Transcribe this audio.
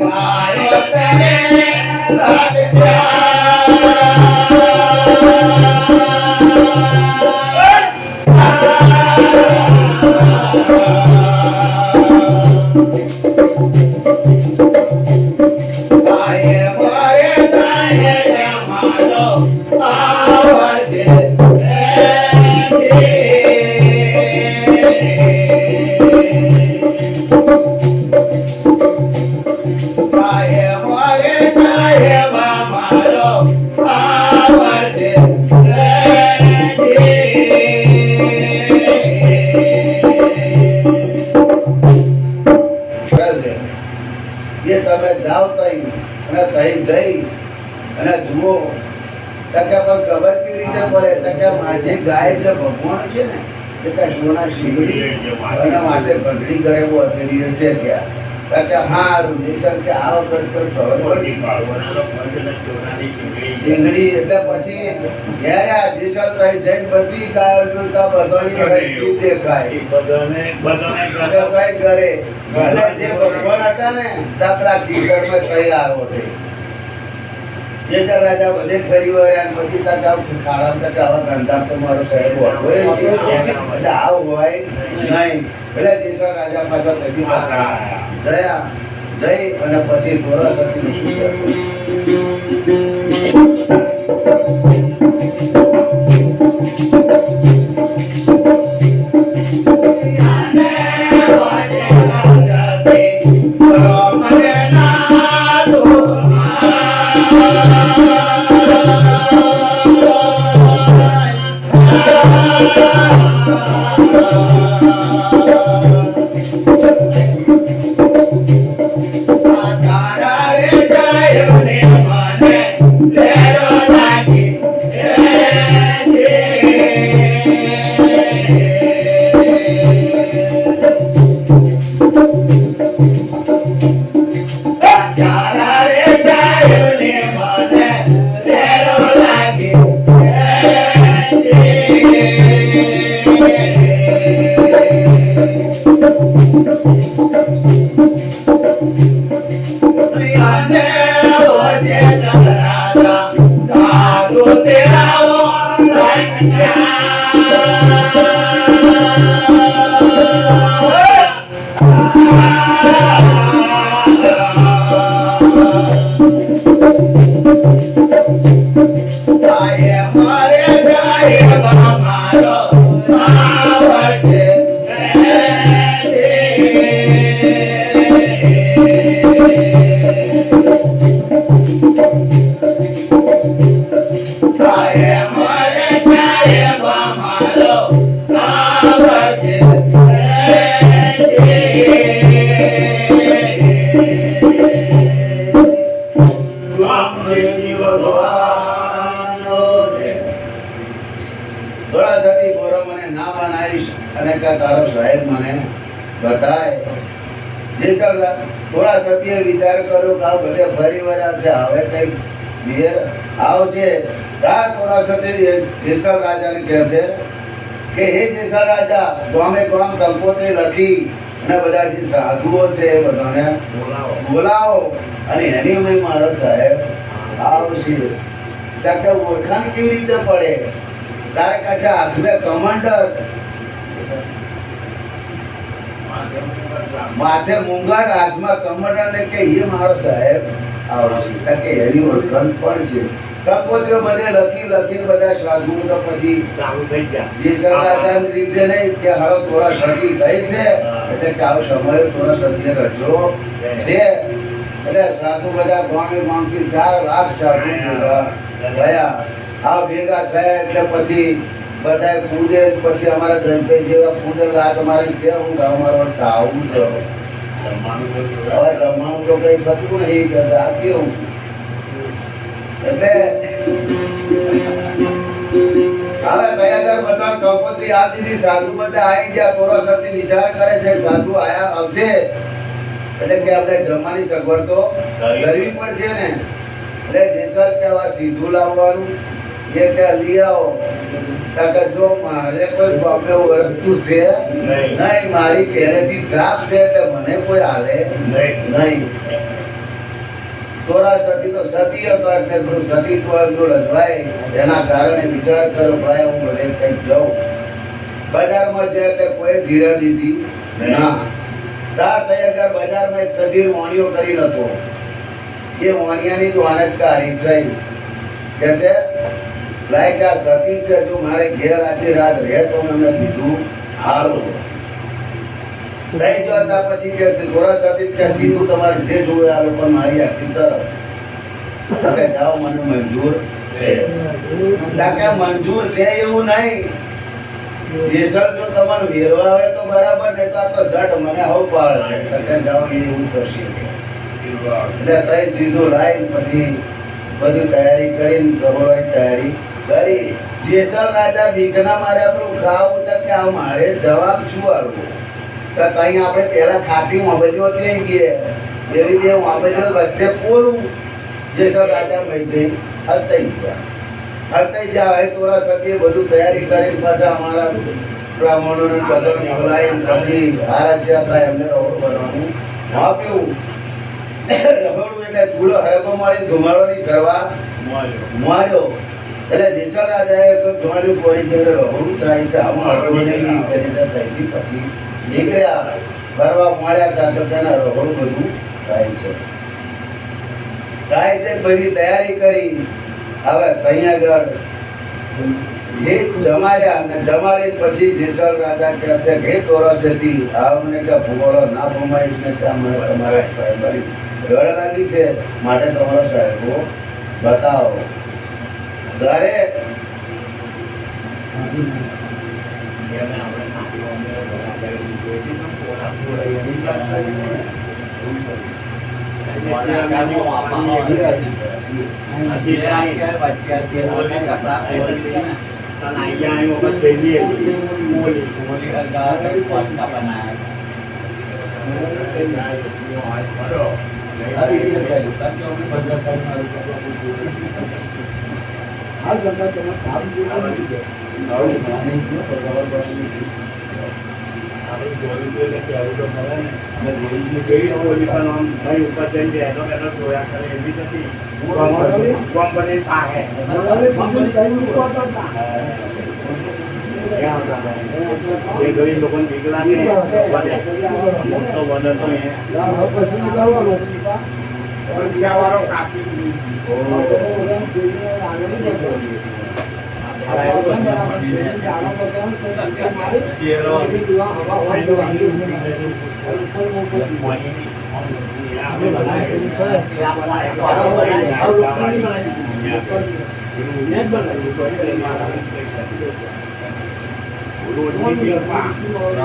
ગાયો તમે જાઓ તઈ અને તઈ જઈ અને જુઓ તકે પણ ખબર કેવી રીતે પડે તકે માજે ગાય જે ભગવાન છે. ને એ કઈ સોના શીંગડી એના માટે ઘંટડી કરે એવું અત્યારે હશે ક્યાં હારું કે આ વખત તો ખબર એટલે પછી ઘેરે આ જેસર જઈને બધી ગાયો બધાની હરખી દેખાય. બધાને બધાને કઈ કરે એટલે જે ભગવાન હતા ને દાખલા કીચડમાં કઈ આવ્યો છે રાજા બધે ફરી વળ્યા અને પછી તક આવ ખાડા આવા ધંધા તો મારો સાહેબ હોય છે. એટલે આવ હોય નહીં. એટલે જેસા રાજા પાછા નથી પાછા જયા જય અને પછી થોડા સતીનું શું કહેવું? સતી બોરો મને ના બનાવીશ અને કા તારો સાહેબ મને બતાય જે સર સતીએ વિચાર કર્યો કે આ બધે ફરી વળ્યા છે, હવે કઈ બિયર આવશે. થોડા સતી જેસર રાજાને કહે છે કે, હે જેસર રાજા, ગામે ગામ કંકોત્રી લખી અને બધા જે સાધુઓ છે એ બધાને બોલાવો. અને એની મેં મારો સાહેબ આવશે. ત્યાં કે ઓળખાણ કેવી રીતે પડે? તારે કાચા હાથમે કમાન્ડર? માથે મુંગર હાથમાં કમાન્ડર ને કે એ મારો સાહેબ આવશે કે એની ઓળખાણ પણ છે. કંકોત્રીઓ બધે લખી લખી બધા સાધુ તો પછી જે સરકારની રીતે નહીં કે હવે થોડા સદી થઈ છે. એટલે કે આવો સમય થોડા સદી રચો છે. એટલે સાધુ બધા ગામે ગોણથી ચાર લાખ સાધુ ભેગા આ ભેગા થયા એટલે પછી બધા પૂજે પછી અમારા ગણપતિ જેવા પૂજે રાત અમારે કેવું કે અમારે આવું છે. હવે રમવાનું તો કઈ થતું નહીં કે આ કેવું? એટલે હવે બધા કંકોત્રી સાધુ બધા આવી ગયા થોડો સતી વિચાર કરે છે સાધુ આયા આવશે એટલે કે આપણે જમવાની સગવડ તો કરવી પડશે ને. એટલે જેસર કે સીધું લાવવાનું. એ કે લઈ આવો કાકા જો મારે કોઈ બાપે ઓળખતું છે? નહીં. મારી પહેલેથી છાપ છે એટલે મને કોઈ હાલે નહીં. તોરા સતી તો સતી હતો એટલે થોડું સતીત્વ એટલું રજવાય. એના કારણે વિચાર કરો ભાઈ હું બધે કંઈક જાઉં બજારમાં છે એટલે કોઈ ધીરા દીધી? ના. તાર તૈયાર બજારમાં એક સધીર વાણીઓ કરી નતો. એ વાણિયાની તો આનંદકારી થઈ કે છે? લાયક આ સતી છે જો મારે ઘેર આખી રાત રહે તો હું સીધું હાલું કે તમારે જે જોવે મને એવું નહીં. જેસર જો તમારે વેરવા આવે તો બરાબર, નહીં તો આ તો જટ, મને હવ પાડે તાકે જાઓ એવું કરશે. એટલે સીધું લાઈન પછી બધી તૈયારી કરીને ગભરાની તૈયારી કરી જેસલ રાજા બીકના મારે આપણું ખાવ કે આ મારે જવાબ શું આપવો તો ત્યાં આપણે પહેલા ખાટી મોબાઈલો થઈ ગયે એવી બે મોબાઈલો વચ્ચે પૂરું જેસલ રાજા મઈ જઈ હતાઈ ગયા. હતાઈ જ્યાં હવે તોરા સતી બધું તૈયારી કરીને પાછા અમારા બ્રાહ્મણોને બધાને બોલાવીને પછી આરાધ્યા હતા એમને રહોડ બનવાનું આપ્યું રહોડું એટલે ચૂલો હરકો મારી ધુમાડોની કરવા માર્યો એટલે જેસલ રાજાએ તો તમારી કોઈ જોડે રહું થાય છે આમાં હરકો નહીં કરીને થઈ પછી નીકળ્યા ભરવા માર્યા હતા તો તેના રહું બધું થાય છે. થાય છે બધી તૈયારી કરી. હવે ત્યાં આગળ ગીત જમાડ્યા અને જમાડી પછી જેસલ રાજા કહે છે કે ઓરસેથી હતી આ મને કે ભૂગોળો ના ભૂમાઈ ને ત્યાં મને તમારા સાહેબ રડ લાગી છે. માટે તમારા સાહેબો બતાવો. ઘરે này dài một cái tiền nhiều mua đi mua đi ở đó cái quần đọc là này cái này hỏi quá rồi Tadi dia ada lupa, kau ni pada saya એ ગરીબ લોકોને બીક લાગે. મોટો વડો તો એ વાળો કાપી રોજની